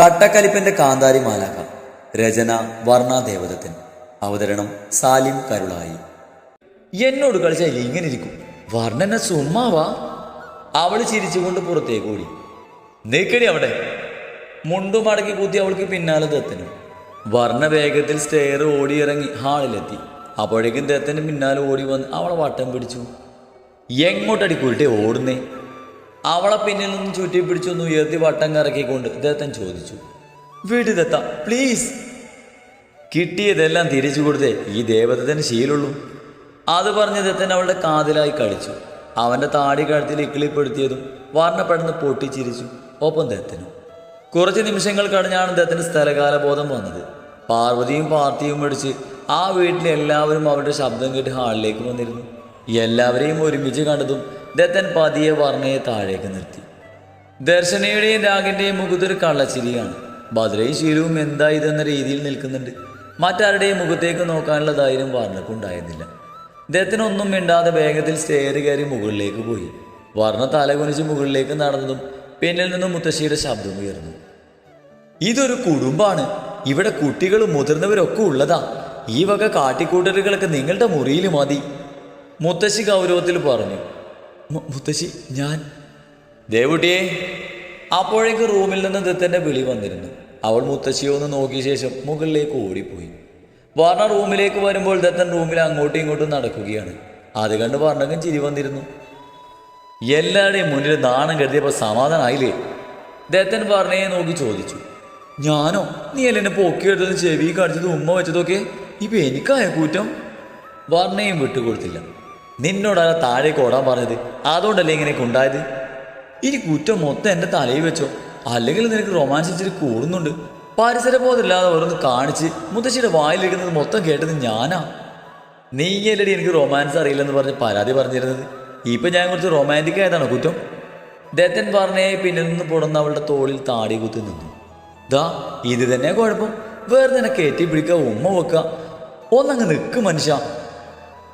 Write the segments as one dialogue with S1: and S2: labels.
S1: കട്ടക്കലിപ്പന്റെ കാന്താരി മാലാക രചന വർണാദേവതത്തിൻ അവതരണം സാലിം കരുളായി. എന്നോട് കളിച്ചാൽ ഇങ്ങനെ ഇരിക്കും. വർണന സുമ്മാവാ അവൾ ചിരിച്ചുകൊണ്ട് പുറത്തേക്ക് ഓടി. നീക്കടി അവിടെ. മുണ്ടു മടക്കി കൂത്തി അവൾക്ക് പിന്നാലെ ദത്തനും. വർണ വേഗത്തിൽ സ്റ്റെയർ ഓടിയിറങ്ങി ഹാളിലെത്തി. അപ്പോഴേക്കും ദത്തന് പിന്നാലെ ഓടി വന്ന് അവളെ വട്ടം പിടിച്ചു. എങ്ങോട്ടടി കുരുട്ടെ ഓടുന്നേ? അവളെ പിന്നിൽ നിന്ന് ചുറ്റി പിടിച്ചൊന്ന് ഉയർത്തി വട്ടം കറക്കിക്കൊണ്ട് ദത്തൻ ചോദിച്ചു വീട് പ്ലീസ് കിട്ടിയതെല്ലാം തിരിച്ചു കൊടുത്തേ ഈ ദേവതത്തിന് ശീലുള്ളൂ അത് പറഞ്ഞ് ദത്തൻ അവളുടെ കാതിലായി കളിച്ചു. അവന്റെ താടി കഴുത്തിൽ ഇക്കിളിപ്പെടുത്തിയതും വർണപ്പെടുന്ന് പൊട്ടിച്ചിരിച്ചു ഒപ്പം ദത്തനും. കുറച്ച് നിമിഷങ്ങൾ കഴിഞ്ഞാണ് ദത്തന് സ്ഥലകാല ബോധം വന്നത്. പാർവതിയും പാർത്തിയും മേടിച്ച് ആ വീട്ടിലെ എല്ലാവരും അവരുടെ ശബ്ദം കേട്ട് ഹാളിലേക്ക് വന്നിരുന്നു. എല്ലാവരെയും ഒരുമിച്ച് കണ്ടതും ദത്തൻ പതിയെ വർണയെ താഴേക്ക് നിർത്തി. ദർശനയുടെയും രാഗിന്റെയും മുഖത്തൊരു കള്ളച്ചിരിയാണ്. ഭദ്രയും ശീലവും എന്താ ഇതെന്ന രീതിയിൽ നിൽക്കുന്നുണ്ട്. മറ്റാരുടെയും മുഖത്തേക്ക് നോക്കാനുള്ള ധൈര്യം വർണക്കുണ്ടായിരുന്നില്ല ദത്തിനൊന്നും മിണ്ടാതെ വേഗത്തിൽ സ്റ്റെയർ കയറി മുകളിലേക്ക് പോയി. വർണ തലകുനിച്ച് മുകളിലേക്ക് നടന്നതും പിന്നിൽ നിന്നും മുത്തശ്ശിയുടെ ശബ്ദം ഉയർന്നു. ഇതൊരു കുടുംബാണ്. ഇവിടെ കുട്ടികളും മുതിർന്നവരൊക്കെ ഉള്ളതാ. ഈ വക കാട്ടിക്കൂട്ടലുകളൊക്കെ നിങ്ങളുടെ മുറിയിൽ മതി. മുത്തശ്ശി ഗൗരവത്തിൽ പറഞ്ഞു. "മു- മുത്തശ്ശി ഞാൻ ദേവുട്ടിയെ അപ്പോഴേക്ക് റൂമിൽ നിന്ന് ദത്തന്റെ വിളി വന്നിരുന്നു. അവൾ മുത്തശ്ശിയെ ഒന്ന് നോക്കിയ ശേഷം മുകളിലേക്ക് ഓടിപ്പോയി. വർണ റൂമിലേക്ക് വരുമ്പോൾ ദത്തൻ റൂമിൽ അങ്ങോട്ടും ഇങ്ങോട്ടും നടക്കുകയാണ്. അത് കണ്ട് വർണകം ചിരി വന്നിരുന്നു. എല്ലാവരുടെയും മുന്നിൽ നാണം കരുതിയപ്പോൾ സമാധാനമായില്ലേ ദത്തൻ വർണയെ നോക്കി ചോദിച്ചു. ഞാനോ? നീ അല്ല എന്നെ ചെവി കടിച്ചതും ഉമ്മ വെച്ചതൊക്കെ? ഇപ്പം എനിക്കായ കൂറ്റം? വർണയും വിട്ടുകൊടുത്തില്ല. നിന്നോടാ താഴേക്ക് ഓടാൻ പറഞ്ഞത്. അതുകൊണ്ടല്ലേ ഇങ്ങനെയൊക്കെ ഉണ്ടായത് ഇനി കുറ്റം മൊത്തം എന്റെ തലയിൽ വെച്ചോ. അല്ലെങ്കിൽ നിനക്ക് റൊമാൻസ് ഇച്ചിരി കൂടുന്നുണ്ട്. പരിസര ബോധമില്ലാതെ ഓരോന്ന് കാണിച്ച് മുത്തശ്ശിയുടെ വായിലിരിക്കുന്നത് മൊത്തം കേട്ടത് ഞാനാ. നീയല്ലടി എനിക്ക് റൊമാൻസ് അറിയില്ലെന്ന് പറഞ്ഞ് പരാതി പറഞ്ഞിരുന്നത്. ഇപ്പൊ ഞാൻ കുറച്ച് റൊമാന്റിക് ആയതാണോ കുറ്റം? ദത്തൻ പറഞ്ഞേ പിന്നെ നിന്ന് പുടന്ന് അവളുടെ തോളിൽ താടി കുത്തി നിന്നു. ദാ ഇത് തന്നെ കുഴപ്പം. വേറെ തന്നെ കയറ്റി പിടിക്കുക ഉമ്മ വെക്കുക. ഒന്നങ്ങ് നിൽക്കും മനുഷ്യ.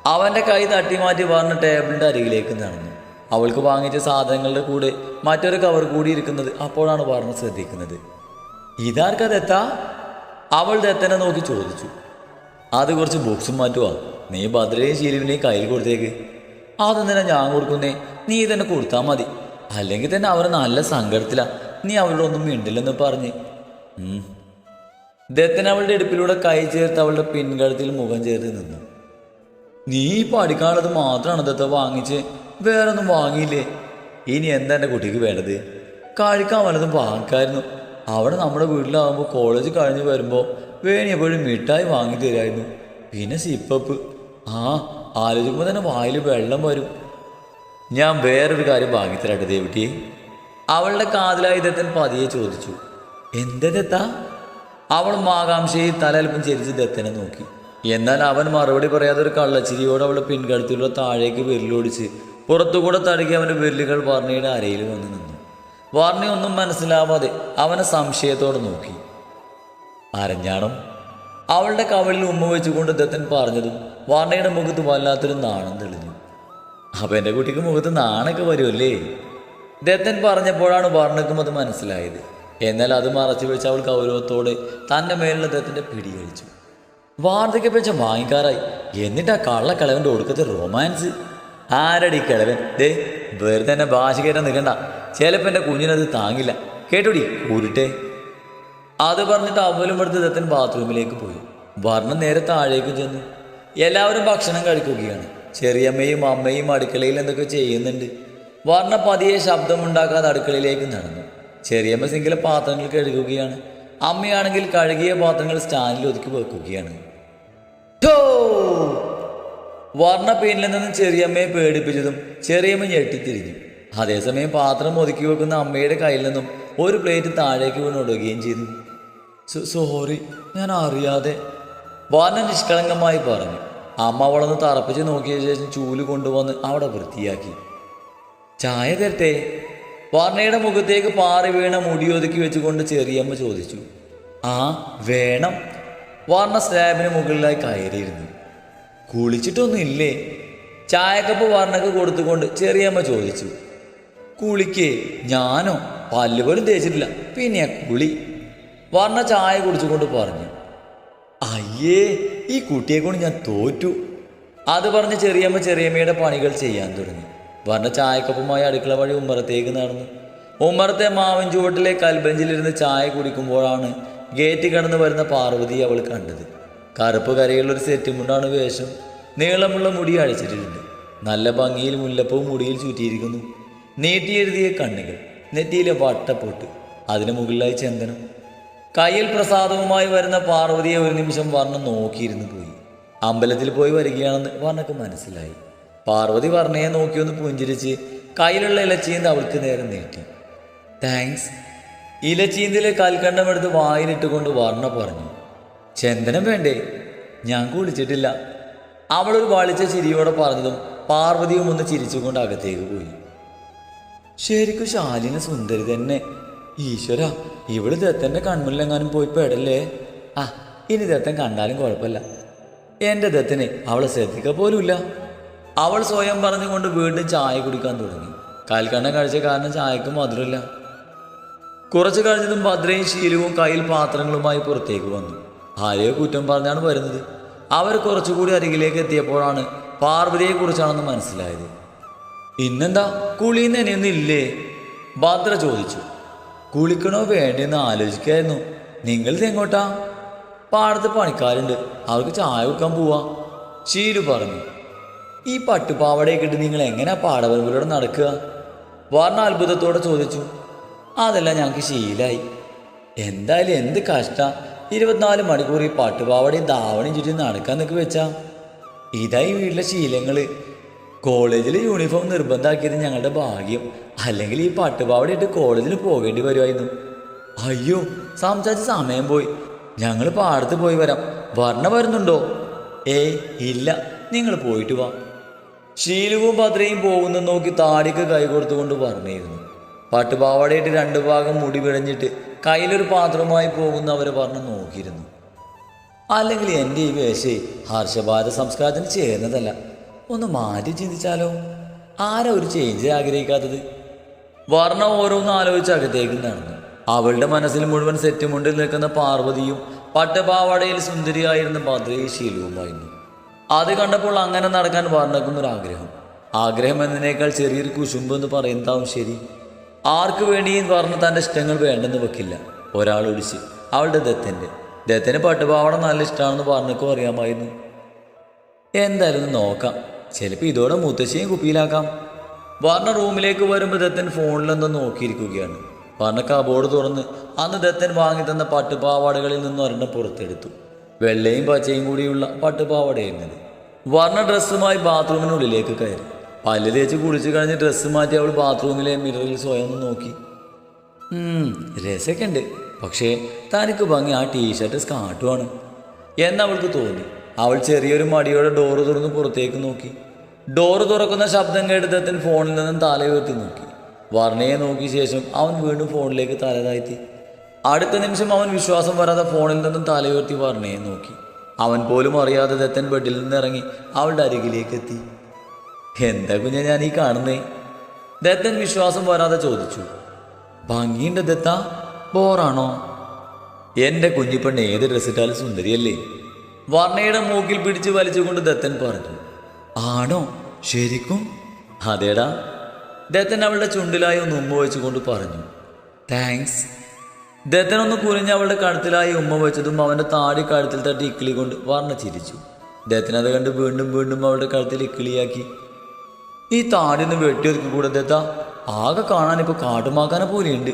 S1: അവന്റെ കൈ തട്ടി മാറ്റി പറഞ്ഞ് ടേബിളിന്റെ അരികിലേക്ക് നടന്നു. അവൾക്ക് വാങ്ങിച്ച സാധനങ്ങളുടെ കൂടെ മറ്റൊരു കവർ കൂടി ഇരിക്കുന്നത് അപ്പോഴാണ് പറഞ്ഞ് ശ്രദ്ധിക്കുന്നത്. ഇതാർക്കാ എത്താ അവൾ ദത്തനെ നോക്കി ചോദിച്ചു. അത് കുറച്ച് ബുക്സും മാറ്റുവാ. നീ ഭദ്രയും ശീലുവിനെയും കയ്യിൽ കൊടുത്തേക്ക്. അതെന്തിനാ ഞാൻ കൊടുക്കുന്നേ? നീ തന്നെ കൊടുത്താൽ മതി. അല്ലെങ്കിൽ തന്നെ അവർ നല്ല സങ്കടത്തിലാണ് നീ അവളുടെ ഒന്നും മിണ്ടില്ലെന്ന് പറഞ്ഞ്. ദത്തൻ അവളുടെ ഇടുപ്പിലൂടെ കൈ ചേർത്ത് അവളുടെ പിൻകഴുത്തിൽ മുഖം ചേർത്ത് നിന്നു. നീ പഠിക്കാനുള്ളത് മാത്രമാണ് ദത്ത വാങ്ങിച്ച് വേറെ ഒന്നും വാങ്ങിയില്ലേ? ഇനി എന്താ എന്റെ കുട്ടിക്ക് വേണ്ടത്? കഴിക്കാൻ വല്ലതും വാങ്ങിക്കായിരുന്നു. അവിടെ നമ്മുടെ വീട്ടിലാകുമ്പോൾ കോളേജ് കഴിഞ്ഞ് വരുമ്പോൾ വേണിയപ്പോഴും മിഠായി വാങ്ങി തരായിരുന്നു. പിന്നെ സിപ്പപ്പ് ആ ആലോചിക്കുമ്പോൾ തന്നെ വായിൽ വെള്ളം വരും. ഞാൻ വേറൊരു കാര്യം വാങ്ങിത്തരാട്ടെ ദേവിട്ടിയെ. അവളുടെ കാതിലായി ദത്തൻ പതിയെ ചോദിച്ചു എന്താ ദത്ത? അവൾ ആകാംക്ഷയിൽ തലൽപ്പം ചരിച്ച് ദത്തനെ നോക്കി. എന്നാൽ അവൻ മറുപടി പറയാതെ ഒരു കള്ളച്ചിരിയോട് അവളുടെ പിൻകഴുത്തിലുള്ള താഴേക്ക് വിരലോടിച്ച് പുറത്തുകൂടെ തടുകി അവന്റെ വിരലുകൾ വാർണിയുടെ അരയിൽ വന്ന് നിന്നു. വാർണി ഒന്നും മനസ്സിലാവാതെ അവനെ സംശയത്തോടെ നോക്കി. അരഞ്ഞാണം? അവളുടെ കവളിൽ ഉമ്മ വെച്ചുകൊണ്ട് ദത്തൻ പറഞ്ഞതും വർണയുടെ മുഖത്ത് വല്ലാത്തൊരു നാണം തെളിഞ്ഞു. അപ്പം എന്റെ കുട്ടിക്ക് മുഖത്ത് നാണൊക്കെ വരുമല്ലേ? ദത്തൻ പറഞ്ഞപ്പോഴാണ് വർണക്കും അത് മനസ്സിലായത്. എന്നാൽ അത് മറച്ചു വെച്ച് അവൾ ഗൗരവത്തോടെ തന്റെ മേലുള്ള ദത്തന്റെ പിടി കഴിച്ചു. വാർദ്ധക്യ വെച്ച വാങ്ങിക്കാറായി എന്നിട്ടാ കള്ളക്കിളവന്റെ ഒടുക്കത്തെ റൊമാൻസ്. ആരടി കിളവൻ ദേ വെറുതെ തന്നെ ഭാഷ കയറ്റാൻ നിൽക്കണ്ട. ചിലപ്പോൾ എന്റെ കുഞ്ഞിനത് താങ്ങില്ല. കേട്ടോടി ഉരുട്ടെ. അത് പറഞ്ഞിട്ട് അവലും എടുത്ത് ദത്തൻ ബാത്റൂമിലേക്ക് പോയി. വർണം നേരെ താഴേക്ക് ചെന്നു. എല്ലാവരും ഭക്ഷണം കഴിക്കുകയാണ്. ചെറിയമ്മയും അമ്മയും അടുക്കളയിൽ എന്തൊക്കെ ചെയ്യുന്നുണ്ട്. വർണ പതിയെ ശബ്ദമുണ്ടാക്കാതെ അടുക്കളയിലേക്ക് നടന്നു. ചെറിയമ്മ സിംഗിലെ പാത്രങ്ങൾ കഴുകുകയാണ്. അമ്മയാണെങ്കിൽ കഴുകിയ പാത്രങ്ങൾ സ്റ്റാൻഡിൽ ഒതുക്കി വെക്കുകയാണ്! വർണ പെയിനിൽ നിന്നും ചെറിയമ്മയെ പേടിപ്പിച്ചതും ചെറിയമ്മ ഞെട്ടിത്തിരിഞ്ഞു. അതേസമയം പാത്രം ഒതുക്കി വെക്കുന്ന അമ്മയുടെ കയ്യിൽ നിന്നും ഒരു പ്ലേറ്റ് താഴേക്ക് വീണൊടുകയും ചെയ്തു. "സോ- സോറി ഞാൻ അറിയാതെ. വർണ നിഷ്കളങ്കമായി പറഞ്ഞു. അമ്മ അവളൊന്ന് തറപ്പിച്ച് നോക്കിയ ശേഷം ചൂൽ കൊണ്ടുവന്ന് അവിടെ വൃത്തിയാക്കി. ചായ തരട്ടെ? വർണയുടെ മുഖത്തേക്ക് പാറി വീണ മുടി ഒതുക്കി വെച്ചുകൊണ്ട് ചെറിയമ്മ ചോദിച്ചു ആ വേണം. വർണ സ്ലാബിന് മുകളിലായി കയറിയിരുന്നു. കുളിച്ചിട്ടൊന്നും ഇല്ലേ ചായക്കപ്പ് വർണക്ക് കൊടുത്തുകൊണ്ട് ചെറിയമ്മ ചോദിച്ചു കുളിക്കേ ഞാനോ? പല്ലുപോലും തേച്ചിട്ടില്ല. പിന്നെ കുളി. വർണ ചായ കുടിച്ചുകൊണ്ട് പറഞ്ഞു അയ്യേ ഈ കുട്ടിയെ കൊണ്ട് ഞാൻ തോറ്റു. അത് പറഞ്ഞ് ചെറിയമ്മ ചെറിയമ്മയുടെ പണികൾ ചെയ്യാൻ തുടങ്ങി. വർണ ചായക്കപ്പുമായി അടുക്കള വഴി ഉമ്മറത്തേക്ക് നടന്നു. ഉമ്മറത്തെ മാവൻ ചുവട്ടിലെ കൽബഞ്ചിലിരുന്ന് ചായ കുടിക്കുമ്പോഴാണ് ഗേറ്റ് കടന്നു വരുന്ന പാർവതി അവൾ കണ്ടത്. കറുപ്പ് കരയുള്ള ഒരു സെറ്റുമുണ്ടാണ് വേഷം. നീളമുള്ള മുടി അഴിച്ചിട്ടുണ്ട്. നല്ല ഭംഗിയിൽ മുല്ലപ്പവും മുടിയിൽ ചുറ്റിയിരിക്കുന്നു. നീട്ടിയെഴുതിയ കണ്ണുകൾ നെറ്റിയിലെ വട്ടപ്പൊട്ട് അതിന് മുകളിലായി ചന്ദനം. കയ്യിൽ പ്രസാദവുമായി വരുന്ന പാർവതിയെ ഒരു നിമിഷം വർണം നോക്കിയിരുന്നു പോയി. അമ്പലത്തിൽ പോയി വരികയാണെന്ന് വർണക്ക് മനസ്സിലായി. പാർവതി വർണയെ നോക്കിയൊന്ന് പുഞ്ചിരിച്ച് കയ്യിലുള്ള ഇലച്ചീന്ത് അവൾക്ക് നേരം നീട്ടി. താങ്ക്സ് ഇലച്ചീന്തിലെ കൽക്കണ്ടമെടുത്ത് വായിലിട്ടുകൊണ്ട് വർണ പറഞ്ഞു. ചന്ദനം വേണ്ടേ? ഞാൻ കുളിച്ചിട്ടില്ല. അവളൊരു വാളിച്ച ചിരിയോടെ പറഞ്ഞതും പാർവതിയും ഒന്ന് ചിരിച്ചുകൊണ്ട് അകത്തേക്ക് പോയി. ശരിക്കും ശാലിന സുന്ദരി തന്നെ. ഈശ്വര ഇവിടെ ദത്തന്റെ കൺമുന്നിലെങ്ങാനും പോയി പെടല്ലേ? ആ ഇനി ദത്തൻ കണ്ടാലും കുഴപ്പമില്ല. എന്റെ ദത്തനെ അവളെ ശ്രദ്ധിക്ക പോലുമില്ല. അവൾ സ്വയം പറഞ്ഞുകൊണ്ട് വീണ്ടും ചായ കുടിക്കാൻ തുടങ്ങി. കാൽക്കണ്ണ കഴിച്ച കാരണം ചായക്ക് മധുരമില്ല. കുറച്ച് കഴിഞ്ഞതും ഭദ്രയും ശീലവും കയ്യിൽ പാത്രങ്ങളുമായി പുറത്തേക്ക് വന്നു. ഭാര്യയെ കുറ്റം പറഞ്ഞാണ് വരുന്നത്. അവർ കുറച്ചുകൂടി അരികിലേക്ക് എത്തിയപ്പോഴാണ് പാർവതിയെ കുറിച്ചാണെന്ന് മനസ്സിലായത്. ഇന്നെന്താ? കുളിന്ന് എനിയൊന്നില്ലേ ഭദ്ര ചോദിച്ചു. കുളിക്കണോ വേണ്ടെന്ന് ആലോചിക്കായിരുന്നു. നിങ്ങളിത് എങ്ങോട്ടാ? പാടത്ത് പണിക്കാരുണ്ട്. അവർക്ക് ചായ വെക്കാൻ പോവാ. ശീലു പറഞ്ഞു. ഈ പട്ടുപാവടയൊക്കെ ഇട്ട് നിങ്ങൾ എങ്ങനെ പാടവരമ്പിലൂടെ നടക്കുക? വർണ അത്ഭുതത്തോടെ ചോദിച്ചു. അതെല്ലാം ഞങ്ങൾക്ക് ശീലായി. എന്തായാലും എന്ത് കഷ്ട. ഇരുപത്തിനാല് മണിക്കൂർ ഈ പട്ടുപാവടയും ധാവണയും ചുറ്റി നടക്കാൻ നിൽക്ക് വെച്ചാ. ഇതായി വീട്ടിലെ ശീലങ്ങൾ കോളേജിൽ യൂണിഫോം നിർബന്ധമാക്കിയത് ഞങ്ങളുടെ ഭാഗ്യം. അല്ലെങ്കിൽ ഈ പട്ടുപാവട ഇട്ട് കോളേജിൽ പോകേണ്ടി വരുമായിരുന്നു. അയ്യോ സംസാരിച്ച സമയം പോയി. ഞങ്ങൾ പാടത്ത് പോയി വരാം. വർണ വരുന്നുണ്ടോ? ഏയ് ഇല്ല. നിങ്ങൾ പോയിട്ട് വാ. ശീലുവും ഭദ്രയും പോകുന്ന നോക്കി താടിക്ക് കൈ കൊടുത്തുകൊണ്ട് പറഞ്ഞിരുന്നു. പട്ടുപാവാടയിട്ട് രണ്ടു ഭാഗം മുടി പിഴഞ്ഞിട്ട് കയ്യിലൊരു പാത്രമായി പാത്രവുമായി പോകുന്നവരെ പറഞ്ഞ് നോക്കിയിരുന്നു. അല്ലെങ്കിൽ എന്റെ ഈ വേശ ഹർഷഭാരത സംസ്കാരത്തിന് ചേർന്നതല്ല. ഒന്ന് മാറ്റി ചിന്തിച്ചാലോ? ആരാ ഒരു ചേഞ്ച് ആഗ്രഹിക്കാത്തത്? വർണ ഓരോന്ന് ആലോചിച്ച് അകത്തേക്ക് നടന്നു. അവളുടെ മനസ്സിൽ മുഴുവൻ സെറ്റുമുണ്ടിൽ നിൽക്കുന്ന പാർവതിയും പട്ടപാവാടയിൽ സുന്ദരിയായിരുന്ന ഭദ്രയും ശീലവുമായിരുന്നു. അത് കണ്ടപ്പോൾ അങ്ങനെ നടക്കാൻ ഒരു ആഗ്രഹം ആഗ്രഹം എന്നതിനേക്കാൾ ചെറിയൊരു കുശുമ്പ് എന്ന് പറയുന്നതാവും ശരി. ആർക്ക് വേണ്ടിയും പറഞ്ഞ് തന്റെ ഇഷ്ടങ്ങൾ വേണ്ടെന്ന് വെക്കില്ല. ഒരാൾ ഒഴിച്ച് അവളുടെ ദത്തന്റെ. ദത്തന് പട്ടുപാവണം നല്ല ഇഷ്ടമാണെന്ന് വർണക്കും അറിയാമായിരുന്നു. എന്തായാലും നോക്കാം. ചിലപ്പോൾ ഇതോടെ മുത്തശ്ശിയും കുപ്പിയിലാക്കാം. വർണ റൂമിലേക്ക് വരുമ്പോൾ ദത്തൻ ഫോണിലെന്തോ നോക്കിയിരിക്കുകയാണ്. വർണ കബോർഡ് തുറന്ന് അന്ന് ദത്തൻ വാങ്ങി തന്ന പട്ടുപാവാടകളിൽ നിന്ന് ഒരെണ്ണം പുറത്തെടുത്തു. വെള്ളയും പച്ചയും കൂടിയുള്ള പട്ടുപാവാടയായിരുന്നത്. വർണ ഡ്രസ്സുമായി ബാത്റൂമിനുള്ളിലേക്ക് കയറി. പല്ല് തേച്ച് കുളിച്ച് കഴിഞ്ഞ് ഡ്രസ്സ് മാറ്റി അവൾ ബാത്റൂമിലെ മിററിൽ സ്വയം ഒന്ന് നോക്കി. രസമൊക്കെ ഉണ്ട് പക്ഷേ തനിക്ക് ഭംഗി ആ ടീഷർട്ട് സ്കാട്ടുമാണ് എന്നവൾക്ക് തോന്നി. അവൾ ചെറിയൊരു മടിയോടെ ഡോറ് തുറന്ന് പുറത്തേക്ക് നോക്കി. ഡോറ് തുറക്കുന്ന ശബ്ദം കേട്ടതത്തിന് ഫോണിൽ നിന്നും തല ഉയർത്തി നോക്കി. വർണയെ നോക്കിയ ശേഷം അവൻ വീണ്ടും ഫോണിലേക്ക് തല താഴ്ത്തി. അടുത്ത നിമിഷം അവൻ വിശ്വാസം വരാതെ ഫോണിൽ നിന്നും തലയുയർത്തി വർണയെ നോക്കി. അവൻ പോലും അറിയാതെ ദത്തൻ ബെഡിൽ നിന്ന് ഇറങ്ങി അവളുടെ അരികിലേക്ക് എത്തി. എന്താ കുഞ്ഞ ഞാൻ ഈ കാണുന്നേ? ദത്തൻ വിശ്വാസം വരാതെ ചോദിച്ചു. ഭംഗിയുണ്ട് ദത്ത. ബോറാണോ? എന്റെ കുഞ്ഞിപ്പെണ്ണ് ഏത് ഡ്രസ്സിട്ടാലും സുന്ദരിയല്ലേ? വർണയുടെ മൂക്കിൽ പിടിച്ച് വലിച്ചുകൊണ്ട് ദത്തൻ പറഞ്ഞു. ആണോ? ശരിക്കും? അതേടാ. ദത്തൻ അവളുടെ ചുണ്ടിലായി ഒന്ന് ഉമ്മ വെച്ചുകൊണ്ട് പറഞ്ഞു. താങ്ക്സ്. ദത്തൻ ഒന്ന് കുനിഞ്ഞ് അവളുടെ കഴുത്തിലായി ഉമ്മ വെച്ചതും അവന്റെ താടി കഴുത്തിൽ തട്ടി ഇക്കിളി കൊണ്ട് വർണ ചിരിച്ചു ദത്തൻ അത് കണ്ട് വീണ്ടും വീണ്ടും അവളുടെ കഴുത്തിൽ ഇക്കിളിയാക്കി. ഈ താടിന്ന് വെട്ടിയൊതുക്കി കൂടെ ദത്ത ആകെ കാണാൻ ഇപ്പൊ കാട്ടുമാക്കാനെ പോലെയുണ്ട്.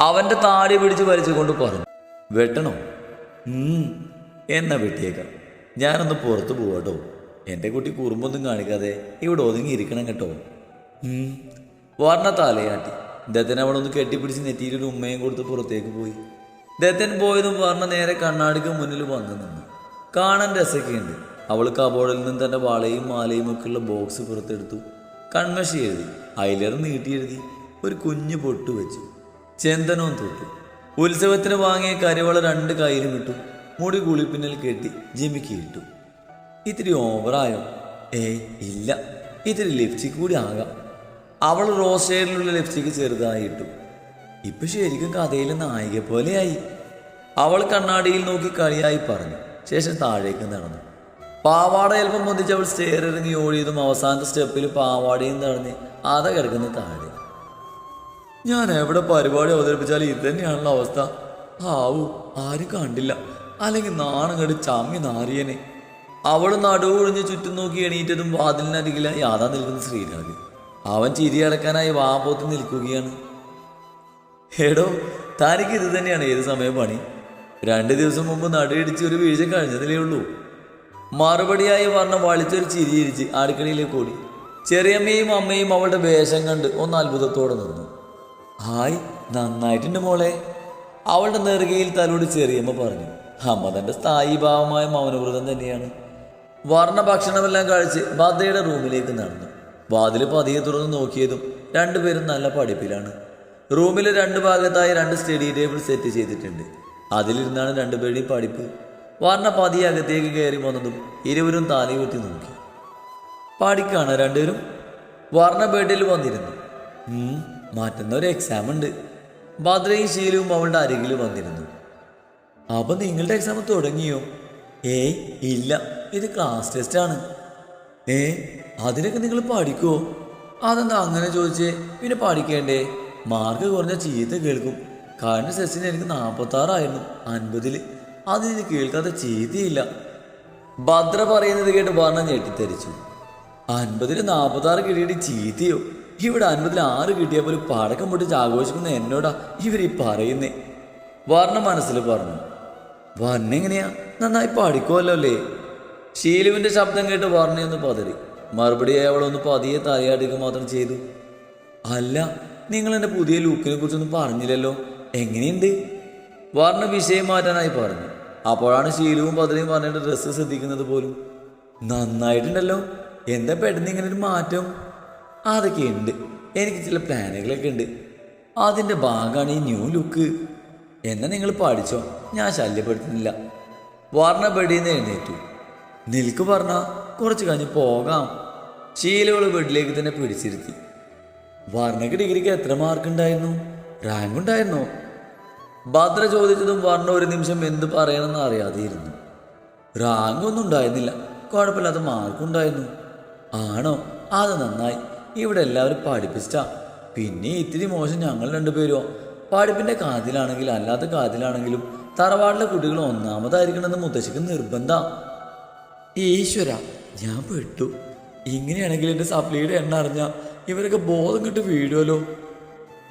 S1: അവന്റെ താടി പിടിച്ച് വലിച്ചുകൊണ്ട് പറഞ്ഞു വെട്ടണോ? എന്നാ വെട്ടിയേക്കാം. ഞാനൊന്ന് പുറത്ത് പോവാട്ടോ. എന്റെ കുട്ടി കുറുമ്പൊന്നും കാണിക്കാതെ ഇവിടെ ഒതുങ്ങിയിരിക്കണം കേട്ടോ. വർണ തലയാട്ടി. ദത്തൻ അവളൊന്ന് കെട്ടിപ്പിടിച്ച് നെറ്റിയിൽ ഒരു ഉമ്മയും കൊടുത്ത് പുറത്തേക്ക് പോയി. ദത്തൻ പോയതും പറഞ്ഞ നേരെ കണ്ണാടിക്ക് മുന്നിൽ വന്നു നിന്നു. കാണാൻ രസമൊക്കെയുണ്ട്. അവൾ കബോർഡിൽ നിന്ന് തന്റെ വളയും മാലയും ഒക്കെ ഉള്ള ബോക്സ് പുറത്തെടുത്തു. കൺമഷി എഴുതി. അയിലർ നീട്ടി എഴുതി. ഒരു കുഞ്ഞു പൊട്ടു വെച്ചു. ചെന്തനവും തൊട്ടു. ഉത്സവത്തിന് വാങ്ങിയ കരിവള രണ്ട് കയ്യിലും ഇട്ടു. മുടി കുളിപ്പിന്നിൽ കെട്ടി ജിമിക്ക് ഇട്ടു. ഇത്തിരി ഓവറായോ ഏയ് ഇല്ല. ഇത്തിരി ലിപ്സ്റ്റിക് കൂടി ആകാം. അവൾ റോസേലിനുള്ള ലിപ്സ്റ്റിക്ക് ചെറുതായിട്ടു. ഇപ്പൊ ശരിക്കും കഥയിലെ നായിക പോലെയായി. അവൾ കണ്ണാടിയിൽ നോക്കി കളിയായി പറഞ്ഞു. ശേഷം താഴേക്ക് നടന്നു. പാവാട അല്പം മുന്തിച്ച് അവൾ സ്റ്റേറിറങ്ങി ഓടിയതും അവസാനത്തെ സ്റ്റെപ്പിൽ പാവാടയും തടഞ്ഞ് അത കിടക്കുന്ന താഴെ. ഞാൻ എവിടെ പരിപാടി അവതരിപ്പിച്ചാലും ഇത് തന്നെയാണല്ലോ അവസ്ഥ. ആവൂ ആരും കണ്ടില്ല. അല്ലെങ്കിൽ നാണങ്ങട് ചമ്മി നാറിയനെ. അവൾ നടുവൊഴിഞ്ഞ് ചുറ്റും നോക്കി എണീറ്റതും വാതിലിനരികിലായി യാതാ നിൽക്കുന്ന ശ്രീരാഗ് അവൻ ചിരിയടക്കാനായി വാപോത്ത് നിൽക്കുകയാണ്. എടോ താനിക്ക് ഇത് തന്നെയാണ് ഏത് സമയം പണി? രണ്ട് ദിവസം മുമ്പ് നടുയിടിച്ച് ഒരു വീഴ്ച കഴിഞ്ഞതിലേ ഉള്ളൂ. മറുപടിയായി പറഞ്ഞ വളിച്ചൊരു ചിരിയിരിച്ച് അടുക്കളയിലേക്ക് ഓടി. ചെറിയമ്മയും അമ്മയും അവളുടെ വേഷം കണ്ട് ഒന്ന് അത്ഭുതത്തോടെ നിന്നു. ഹായ് നന്നായിട്ടുണ്ട് മോളെ. അവളുടെ നെറുകയിൽ തലോട് ചെറിയമ്മ പറഞ്ഞു. അമ്മ തന്റെ സ്ഥായി ഭാവമായ മൗനവ്രതം തന്നെയാണ്. വർണ ഭക്ഷണമെല്ലാം കഴിച്ച് ബദ്ധയുടെ റൂമിലേക്ക് നടന്നു. വാതിൽ പതിയെ തുറന്ന് നോക്കിയതും രണ്ടുപേരും നല്ല പഠിപ്പിലാണ്. റൂമിൽ രണ്ട് ഭാഗത്തായി രണ്ട് സ്റ്റഡി ടേബിൾ സെറ്റ് ചെയ്തിട്ടുണ്ട്. അതിലിരുന്നാണ് രണ്ടുപേരുടെയും പഠിപ്പ്. വർണ പതിയെ അകത്തേക്ക് കയറി വന്നതും ഇരുവരും താലി താലയുയർത്തി നോക്കി. പഠിക്കാണ് രണ്ടുപേരും. വർണ ബെഡിൽ വന്നിരുന്നു. മാറ്റുന്ന ഒരു എക്സാം ഉണ്ട്. ഭദ്രയും ശീലവും അവളുടെ അരികിൽ വന്നിരുന്നു. അപ്പൊ നിങ്ങളുടെ എക്സാം തുടങ്ങിയോ? ഏയ് ഇല്ല. ഇത് ക്ലാസ് ടെസ്റ്റ് ആണ്. ഏ അതിനൊക്കെ നിങ്ങൾ പഠിക്കോ? അതെന്താ അങ്ങനെ ചോദിച്ചേ? പിന്നെ പഠിക്കേണ്ടേ? മാർക്ക് കുറഞ്ഞ ചീത്ത കേൾക്കും. കഴിഞ്ഞ സെഷന് എനിക്ക് നാൽപ്പത്തി ആറായിരുന്നു അൻപതിൽ. അതിന് കേൾക്കാത്ത ചീത്തയില്ല. ഭദ്ര പറയുന്നത് കേട്ട് വർണ ഞെട്ടിത്തരിച്ചു അൻപതിൽ നാൽപ്പത്തി ആറ് കിട്ടിയിട്ട് ചീത്തയോ? ഇവിടെ അൻപതിൽ ആറ് കിട്ടിയ പോലെ പടക്കം പൊട്ടിച്ച് ആഘോഷിക്കുന്ന എന്നോടാ ഇവർ ഈ പറയുന്നേ. വർണ മനസ്സിൽ പറഞ്ഞു. വർണ എങ്ങനെയാ? നന്നായി പഠിക്കുമല്ലോ അല്ലേ? ഷീലുവിന്റെ ശബ്ദം കേട്ട് വർണയൊന്ന് പതറി. മറുപടിയായി അവളൊന്ന് പതിയെ തലയാടുക മാത്രം ചെയ്തു. അല്ല നിങ്ങൾ എന്റെ പുതിയ ലുക്കിനെ കുറിച്ചൊന്നും പറഞ്ഞില്ലല്ലോ. എങ്ങനെയുണ്ട്? വർണ വിഷയം മാറ്റാനായി പറഞ്ഞു. അപ്പോഴാണ് ശീലവും പതിരയും പറഞ്ഞിട്ട് ഡ്രസ്സ് ശ്രദ്ധിക്കുന്നത് പോലും. നന്നായിട്ടുണ്ടല്ലോ. എന്താ പെട്ടെന്ന് ഇങ്ങനെ ഒരു മാറ്റം? അതൊക്കെ ഉണ്ട് എനിക്ക് ചില പ്ലാനുകളൊക്കെ ഉണ്ട്. അതിന്റെ ഭാഗമാണ് ഈ ന്യൂ ലുക്ക്. എന്നെ നിങ്ങൾ പഠിച്ചോ? ഞാൻ ശല്യപ്പെടുത്തുന്നില്ല. വർണ പെടിയെന്ന് എഴുന്നേറ്റു. നിൽക്ക് പറഞ്ഞ കുറച്ച് കഴിഞ്ഞ് പോകാം. ശീലകൾ വീട്ടിലേക്ക് തന്നെ പിടിച്ചിരുത്തി. വർണയ്ക്ക് ഡിഗ്രിക്ക് എത്ര മാർക്ക് ഉണ്ടായിരുന്നു റാങ്ക് ഉണ്ടായിരുന്നു? ഭദ്ര ചോദിച്ചതും വർണ ഒരു നിമിഷം എന്ത് പറയണമെന്ന് അറിയാതെയിരുന്നു. റാങ്ക് ഒന്നും ഉണ്ടായിരുന്നില്ല. കുഴപ്പമില്ലാത്ത മാർക്കുണ്ടായിരുന്നു ആണോ? അത് നന്നായി. ഇവിടെ എല്ലാവരും പഠിപ്പിച്ചാ. പിന്നെ ഇത്തിരി മോശം ഞങ്ങൾ രണ്ടുപേരോ പഠിപ്പിന്റെ കാതിലാണെങ്കിലും അല്ലാത്ത കാതിലാണെങ്കിലും തറവാടിലെ കുട്ടികൾ ഒന്നാമതായിരിക്കണമെന്ന് മുത്തശ്ശിക്ക് നിർബന്ധ. ഈശ്വര ഞാൻ പെട്ടു. ഇങ്ങനെയാണെങ്കിൽ എന്റെ സപ്ലിയുടെ എണ്ണ അറിഞ്ഞ ഇവരൊക്കെ ബോധം കിട്ട് വീഴുമല്ലോ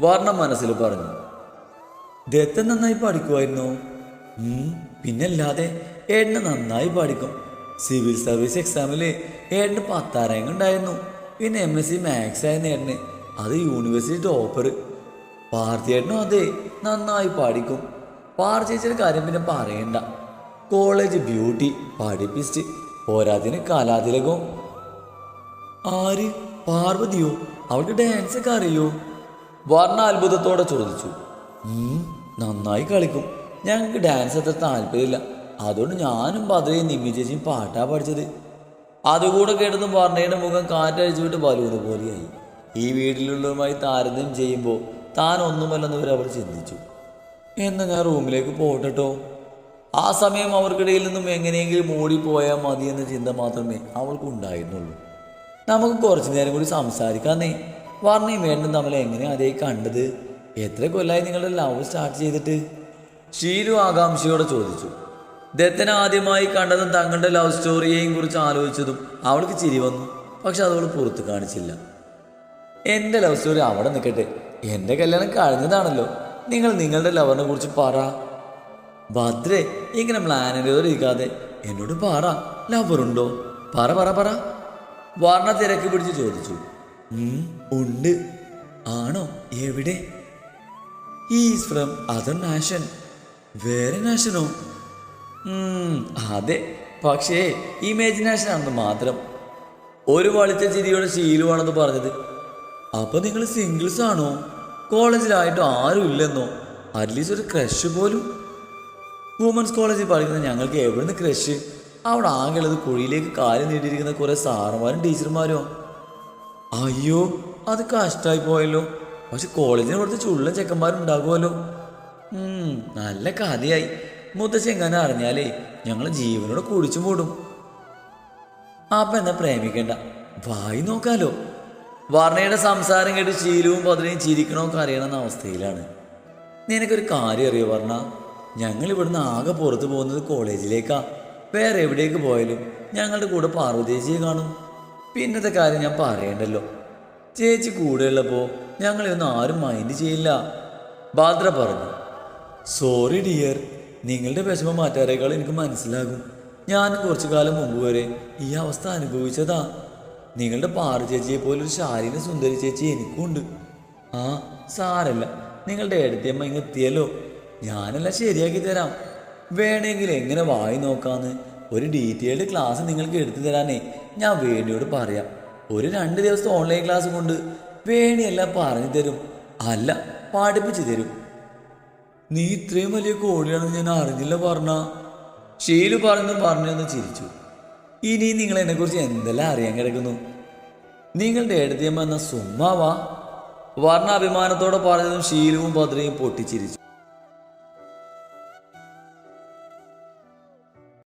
S1: വർണം മനസ്സിൽ പറഞ്ഞു. ദത്തൻ നന്നായി പഠിക്കുമായിരുന്നു പിന്നല്ലാതെ ഏട്ടന് നന്നായി പഠിക്കും. സിവിൽ സർവീസ് എക്സാമിൽ ഏട്ടന് പത്താം ഉണ്ടായിരുന്നു. പിന്നെ എം എസ് സി മാത്സ് ആയിരുന്നു ഏട്ടന് അത് യൂണിവേഴ്സിറ്റി ടോപ്പർ പാർത്തിയേട്ടനും അതെ നന്നായി പഠിക്കും. പാർച്ചേച്ചിയുടെ കാര്യം പിന്നെ പറയണ്ട. കോളേജ് ബ്യൂട്ടി പഠിപ്പിസ്റ്റ് പോരാതിന് കാലാതിലകോ. ആര്? പാർവതിയോ? അവൾക്ക് ഡാൻസ് ഒക്കെ അറിയോ? വർണ അത്ഭുതത്തോടെ ചോദിച്ചു. നന്നായി കളിക്കും. ഞങ്ങൾക്ക് ഡാൻസ് അത്ര താല്പര്യമില്ല. അതുകൊണ്ട് ഞാനും ഭദ്രയും നിമ്മി ചേച്ചിയും പാട്ടാ പഠിച്ചത്. അതുകൂടെ കേട്ടതും വർണയുടെ മുഖം കാറ്റഴിച്ചു വിട്ട് ബലൂന്ന് പോലെയായി. ഈ വീട്ടിലുള്ളവരുമായി താരതമ്യം ചെയ്യുമ്പോൾ താൻ ഒന്നുമല്ലെന്ന് അവർ ചിന്തിച്ചു. എന്നാൽ ഞാൻ റൂമിലേക്ക് പോകട്ടോ ആ സമയം അവർക്കിടയിൽ നിന്നും എങ്ങനെയെങ്കിലും ഓടിപ്പോയാൽ മതി എന്ന ചിന്ത മാത്രമേ അവൾക്ക് ഉണ്ടായിരുന്നുള്ളൂ നമുക്ക് കുറച്ചു നേരം കൂടി സംസാരിക്കാന്നേ. വർണയും വേണ്ടും തമ്മിൽ എങ്ങനെ അതേ കണ്ടത്? എത്ര കൊല്ലായി നിങ്ങളുടെ ലവ് സ്റ്റാർട്ട് ചെയ്തിട്ട്? ഷീലു ആകാംക്ഷയോടെ ചോദിച്ചു. ദത്തൻ ആദ്യമായി കണ്ടതും തങ്ങളുടെ ലവ് സ്റ്റോറിയെയും കുറിച്ച് ആലോചിച്ചതും അവൾക്ക് ചിരി വന്നു. പക്ഷെ അതവൾ പുറത്ത് കാണിച്ചില്ല. എന്റെ ലവ് സ്റ്റോറി അവിടെ നിൽക്കട്ടെ. എന്റെ കല്യാണം കഴിഞ്ഞതാണല്ലോ. നിങ്ങൾ നിങ്ങളുടെ ലവറിനെ കുറിച്ച് പറ. ഭദ്രേ ഇങ്ങനെ പ്ലാനില്ലാതെ എന്നോട് പറ ലവറുണ്ടോ പറ പറ പറ. വർണ തിരക്ക് പിടിച്ച് ചോദിച്ചു. "ഉം, ഉണ്ട്. ആണോ? എവിടെ? ഈസ് ഫ്രം അതർ നാഷൻ വേറെ നാഷനോ അതെ. പക്ഷേ ഇമാജിനേഷൻ ആണെന്ന് മാത്രം. ഒരു വളിച്ച ചിരിയുടെ ശീലമാണെന്ന് പറഞ്ഞത്. അപ്പൊ നിങ്ങൾ സിംഗിൾസ് ആണോ? കോളേജിലായിട്ടും ആരും ഇല്ലെന്നോ അറ്റ്ലീസ്റ്റ് ഒരു ക്രഷ് പോലും. വുമൻസ് കോളേജിൽ പഠിക്കുന്ന ഞങ്ങൾക്ക് എവിടുന്ന് ക്രഷ് അവിടെ ആകെയുള്ളത് കുഴിയിലേക്ക് കാൽ നീട്ടിയിരിക്കുന്ന കുറേ സാറുമാരും ടീച്ചർമാരോ. അയ്യോ അത് കഷ്ടമായി പോയല്ലോ. പക്ഷെ കോളേജിന് കൊടുത്ത് ചുള്ള ചെക്കന്മാരുണ്ടാകുമല്ലോ നല്ല കഥയായി. മുത്തശ്ശെങ്ങനെ അറിഞ്ഞാലേ ഞങ്ങൾ ജീവനോട് കുടിച്ചു മൂടും. അപ്പം എന്നാ പ്രേമിക്കണ്ട? വായി നോക്കാലോ. വർണയുടെ സംസാരം കേട്ട് ശീലവും പതിനെയും ചിരിക്കണമൊക്കെ അറിയണമെന്ന അവസ്ഥയിലാണ്. നിനക്കൊരു കാര്യം അറിയോ വർണ? ഞങ്ങൾ ഇവിടുന്ന് ആകെ പുറത്തു പോകുന്നത് കോളേജിലേക്കാ. വേറെ എവിടേക്ക് പോയാലും ഞങ്ങളുടെ കൂടെ പാർവതേച്ചിയെ കാണും. പിന്നത്തെ കാര്യം ഞാൻ പറയണ്ടല്ലോ. ചേച്ചി കൂടെയുള്ളപ്പോൾ ഞങ്ങളെ ഒന്നും ആരും മൈൻഡ് ചെയ്യില്ല. ബാദ്ര പറഞ്ഞു സോറി ഡിയർ നിങ്ങളുടെ വിഷമം മാറ്റാറേക്കാൾ എനിക്ക് മനസ്സിലാകും. ഞാൻ കുറച്ചു കാലം മുമ്പ് വരെ ഈ അവസ്ഥ അനുഭവിച്ചതാ. നിങ്ങളുടെ പാറു ചേച്ചിയെ പോലെ ഒരു ശാരീരിക സുന്ദരി ചേച്ചി എനിക്കുണ്ട്. ആ സാരല്ല. നിങ്ങളുടെ ഏടത്തിയമ്മ ഇങ്ങ് എത്തിയല്ലോ. ഞാനെല്ലാം ശരിയാക്കി തരാം. വേണമെങ്കിൽ എങ്ങനെ വായി നോക്കാന്ന്? ഒരു ഡീറ്റെയിൽഡ് ക്ലാസ് നിങ്ങൾക്ക് എടുത്തു തരാനേ. ഞാൻ വേണിയോട് പറയാം. ഒരു രണ്ട് ദിവസം ഓൺലൈൻ ക്ലാസ് കൊണ്ട് വേണിയെല്ലാം പറഞ്ഞു തരും. അല്ല പഠിപ്പിച്ചു തരും. നീ ഇത്രയും വലിയ കോടിയാണെന്ന് ഞാൻ അറിഞ്ഞില്ല പറഞ്ഞ. ഷീലു പറഞ്ഞു പറഞ്ഞെന്ന് ചിരിച്ചു. ഇനി നിങ്ങൾ എന്നെക്കുറിച്ച് എന്തെല്ലാം അറിയാൻ കിടക്കുന്നു? നിങ്ങളുടെ എഴുതിയമ്മ എന്ന സുമ്മാവാ. വർണ അഭിമാനത്തോടെ പറഞ്ഞതും ഷീലുവും ഭദ്രയും പൊട്ടിച്ചിരിച്ചു.